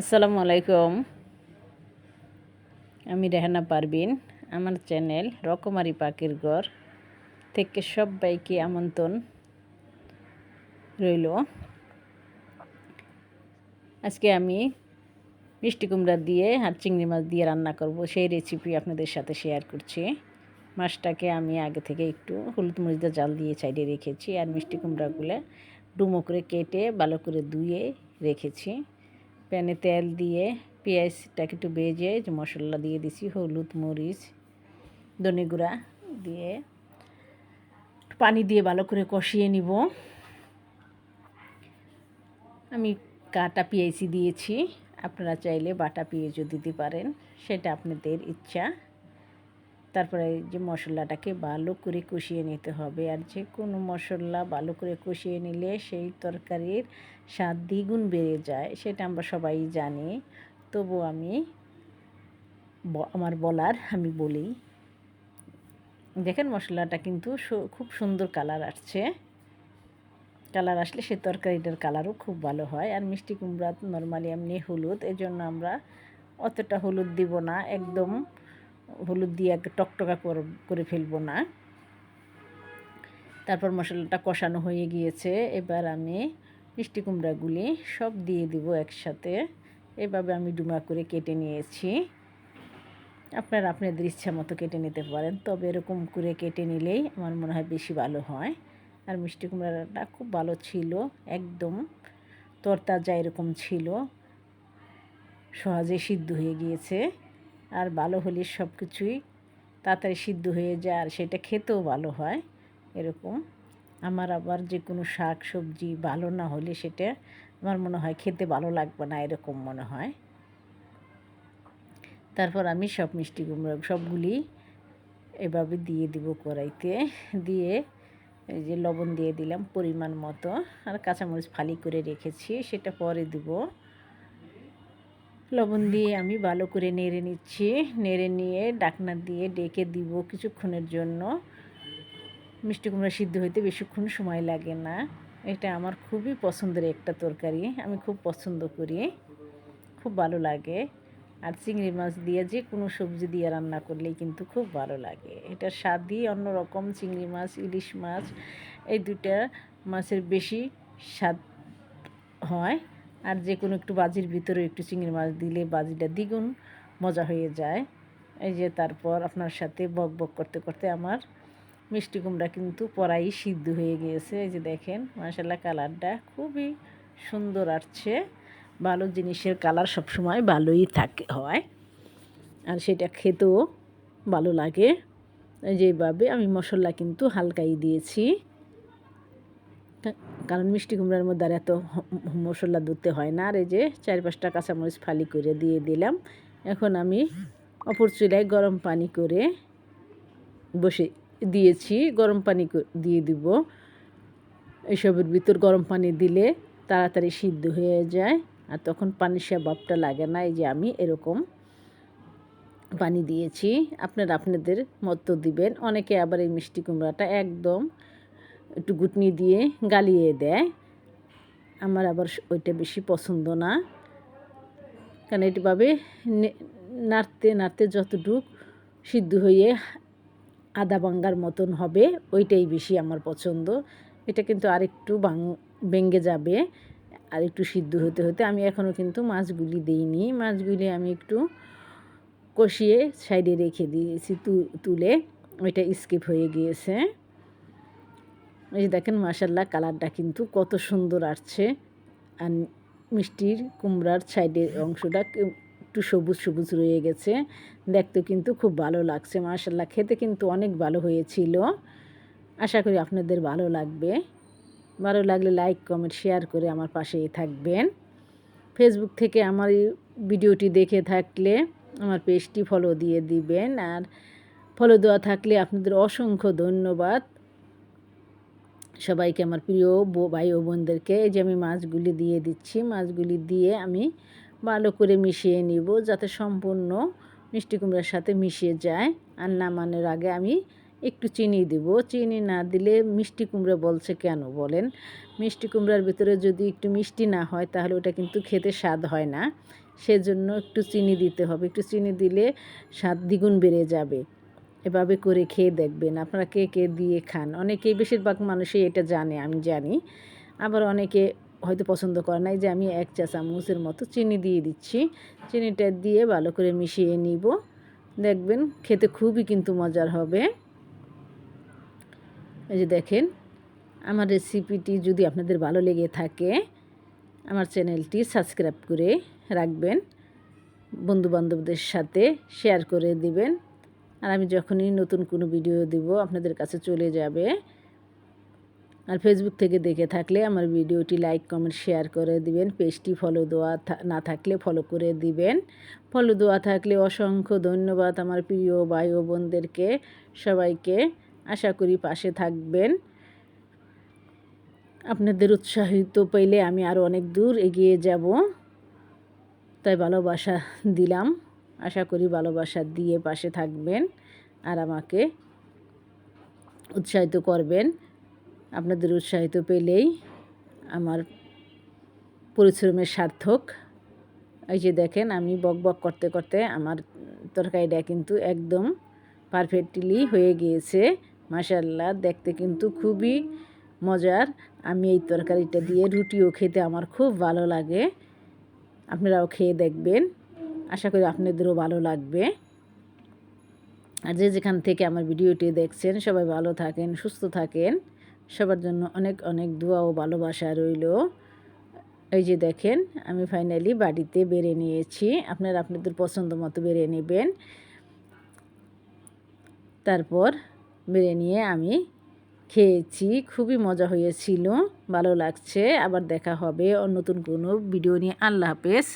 আসসালামু আলাইকুম। আমি রেহানা পারবিন আমার চ্যানেল রকমারি পাখির ঘর থেকে সবাইকে আমন্ত্রণ রইল। আজকে আমি মিষ্টি কুমড়া দিয়ে আর চিংড়ি মাছ দিয়ে রান্না করব, সেই রেসিপি আপনাদের সাথে শেয়ার করছি। মাছটাকে আমি আগে থেকে একটু হলুদ মরিচা জাল দিয়ে সাইডে রেখেছি আর মিষ্টি কুমড়াগুলো ডুমো করে কেটে ভালো করে ধুয়ে রেখেছি। প্যানে তেল দিয়ে পেঁয়াজটাকে একটু বেজে যে মশলা দিয়ে দিছি, হলুদ, মরিচ, ধনে গুঁড়া দিয়ে পানি দিয়ে ভালো করে কষিয়ে নিব। আমি কাটা পেঁয়াজি দিয়েছি, আপনারা চাইলে বাটা পেঁয়াজও দিতে পারেন, সেটা আপনাদের ইচ্ছা। তারপরে যে মশলাটাকে ভালো করে কষিয়ে নিতে হবে। আর যে কোনো মশলা ভালো করে কষিয়ে নিলে সেই তরকারির স্বাদ দ্বিগুণ বেড়ে যায়, সেটা আমরা সবাই জানি। তবু আমি আমার বলার আমি বলি। দেখেন মশলাটা কিন্তু খুব সুন্দর কালার আসছে। কালার আসলে সে তরকারিটার কালারও খুব ভালো হয়। আর মিষ্টি কুমড়া নর্মালি এমনি হলুদ এই জন্য আমরা অতটা হলুদ দিব না। একদম হলুদ দিয়ে এক টকটকা করে ফেলব না। তারপর মশলাটা কষানো হয়ে গিয়েছে। এবার আমি মিষ্টি কুমড়াগুলি সব দিয়ে দিব একসাথে। এভাবে আমি ডুমা করে কেটে নিয়েছি। আপনারা আপনাদের ইচ্ছা মতো কেটে নিতে পারেন, তবে এরকম করে কেটে নিলেই আমার মনে হয় বেশি ভালো হয়। আর মিষ্টি কুমড়াটা খুব ভালো ছিল, একদম তরতাজা এরকম ছিল। সহজে সিদ্ধ হয়ে গিয়েছে। আর ভালো হলে সব কিছুই তাড়াতাড়ি সিদ্ধ হয়ে যায়, আর সেটা খেতেও ভালো হয়, এরকম। আমার আবার যে কোনো শাক সবজি ভালো না হলে সেটা আমার মনে হয় খেতে ভালো লাগবে না, এরকম মনে হয়। তারপর আমি সব মিষ্টি কুমড়ো সবগুলি এভাবে দিয়ে দিব কড়াইতে, দিয়ে এই যে লবণ দিয়ে দিলাম পরিমাণ মতো, আর কাঁচামরিচ ফালি করে রেখেছি, সেটা পরে দিব। লবণ দিয়ে আমি ভালো করে নেড়ে নিচ্ছি। নেড়ে নিয়ে ডাকনা দিয়ে ডেকে দিব কিছুক্ষণের জন্য। মিষ্টি কুমড়া সিদ্ধ হইতে বেশিক্ষণ সময় লাগে না। এটা আমার খুবই পছন্দের একটা তরকারি। আমি খুব পছন্দ করি। খুব ভালো লাগে। আর চিংড়ি মাছ দিয়ে যে কোনো সবজি দিয়ে রান্না করলেই কিন্তু খুব ভালো লাগে। এটা স্বাদই অন্যরকম। চিংড়ি মাছ, ইলিশ মাছ, এই দুটা মাছের বেশি স্বাদ হয়। আর যে কোনো একটু বাজির ভিতরে একটু চিংড়ি মাছ দিলে বাজিটা দ্বিগুণ মজা হয়ে যায়। এই যে তারপর আপনার সাথে বক বক করতে করতে আমার মিষ্টি কুমড়া কিন্তু পরাই সিদ্ধ হয়ে গিয়েছে। এই যে দেখেন মাসাল্লাহ কালারটা খুবই সুন্দর আসছে। ভালো জিনিসের কালার সবসময় ভালোই থাকে, হয়। আর সেটা খেতেও ভালো লাগে। যেভাবে আমি মশলা কিন্তু হালকাই দিয়েছি। কারণ মিষ্টি কুমড়ার মধ্যে আর এত মশলা ধরতে হয় না। আর এই যে চার পাঁচটা কাঁচামরিচ ফালি করে দিয়ে দিলাম। এখন আমি অপর চুলায় গরম পানি করে বসে দিয়েছি। গরম পানি দিয়ে দিব। এসবের ভিতর গরম পানি দিলে তাড়াতাড়ি সিদ্ধ হয়ে যায়। আর তখন পানির সে ভাবটা লাগে না। এই যে আমি এরকম পানি দিয়েছি। আপনারা আপনাদের মতো দিবেন। অনেকে আবার এই মিষ্টি কুমড়াটা একদম একটু গুটনি দিয়ে গালিয়ে দেয়। আমার আবার ওইটা বেশি পছন্দ না। কারণ এটিভাবে নাড়তে নাড়তে যতটুক সিদ্ধ হয়ে আদা বাঙ্গার মতন হবে, ওইটাই বেশি আমার পছন্দ। এটা কিন্তু আরেকটু বাং ভেঙে যাবে। আর একটু সিদ্ধ হতে হতে আমি এখনও কিন্তু মাছগুলি দিইনি। মাছগুলি আমি একটু কষিয়ে সাইডে রেখে দিয়েছি তুলে। ওইটা স্কিপ হয়ে গিয়েছে। এই দেখেন মাসাল্লাহ কালারটা কিন্তু কত সুন্দর আসছে। আর মিষ্টির কুমড়ার সাইডের অংশটা একটু সবুজ সবুজ রয়ে গেছে। দেখতে কিন্তু খুব ভালো লাগছে মাসাল্লাহ খেতে কিন্তু অনেক ভালো হয়েছিল। আশা করি আপনাদের ভালো লাগবে। ভালো লাগলে লাইক, কমেন্ট, শেয়ার করে আমার পাশেই থাকবেন। ফেসবুক থেকে আমার এই ভিডিওটি দেখে থাকলে আমার পেজটি ফলো দিয়ে দিবেন। আর ফলো দেওয়া থাকলে আপনাদের অসংখ্য ধন্যবাদ। সবাইকে আমার প্রিয় ভাই ও বোনদেরকে এই যে আমি মাছগুলি দিয়ে দিচ্ছি, মাছগুলি দিয়ে আমি ভালো করে মিশিয়ে নিব যাতে সম্পূর্ণ মিষ্টি কুমড়ার সাথে মিশিয়ে যায়। আর নামানোর আগে আমি একটু চিনি দিব। চিনি না দিলে মিষ্টি কুমড়া বলছে কেন বলেন? মিষ্টি কুমড়ার ভিতরে যদি একটু মিষ্টি না হয় তাহলে ওটা কিন্তু খেতে স্বাদ হয় না। সেজন্য একটু চিনি দিতে হবে। একটু চিনি দিলে স্বাদ দ্বিগুণ বেড়ে যাবে। এভাবে করে খেয়ে দেখবেন। আপনারা কে কে দিয়ে খান? অনেকেই বেশিরভাগ মানুষই এটা জানে, আমি জানি। আবার অনেকে হয়তো পছন্দ করে না এই যে আমি এক চা চামচের মতো চিনি দিয়ে দিচ্ছি। চিনিটা দিয়ে ভালো করে মিশিয়ে নিব। দেখবেন খেতে খুবই কিন্তু মজার হবে। এই যে দেখেন, আমার রেসিপিটি যদি আপনাদের ভালো লেগে থাকে, আমার চ্যানেলটি সাবস্ক্রাইব করে রাখবেন। বন্ধুবান্ধবদের সাথে শেয়ার করে দিবেন। আর আমি যখনই নতুন কোনো ভিডিও দিব, আপনাদের কাছে চলে যাবে। আর ফেসবুক থেকে দেখে থাকলে আমার ভিডিওটি লাইক কমেন্ট শেয়ার করে দিবেন। পেজটি ফলো দেওয়া না থাকলে ফলো করে দিবেন। ফলো দেওয়া থাকলে অসংখ্য ধন্যবাদ আমার প্রিয় ভাই ও বোনদেরকে, সবাইকে। আশা করি পাশে থাকবেন। আপনাদের উৎসাহিত পেলে আমি আরও অনেক দূর এগিয়ে যাব। তাই ভালোবাসা দিলাম। আশা করি ভালোবাসা দিয়ে পাশে থাকবেন আর আমাকে উৎসাহিত করবেন। আপনাদের উৎসাহিত পেলেই আমার পরিশ্রমের সার্থক। এই যে দেখেন, আমি বক বক করতে করতে আমার তরকারিটা কিন্তু একদম পারফেক্টলি হয়ে গিয়েছে। মাসাল্লাহ দেখতে কিন্তু খুবই মজার। আমি এই তরকারিটা দিয়ে রুটিও খেতে আমার খুব ভালো লাগে। আপনারাও খেয়ে দেখবেন। আশা করি আপনাদেরও ভালো লাগবে। আর যে যেখান থেকে আমার ভিডিওটি দেখছেন, সবাই ভালো থাকেন, সুস্থ থাকেন। সবার জন্য অনেক অনেক দোয়া ও ভালোবাসা রইল। এই যে দেখেন, আমি ফাইনালি বাড়িতে বেড়ে নিয়েছি। আপনারা আপনাদের পছন্দ মতো বেড়ে নেবেন। তারপর বেড়ে নিয়ে আমি খেয়েছি। খুবই মজা হয়েছিল, ভালো লাগছে। আবার দেখা হবে নতুন কোনো ভিডিও নিয়ে। আল্লাহ হাফেজ।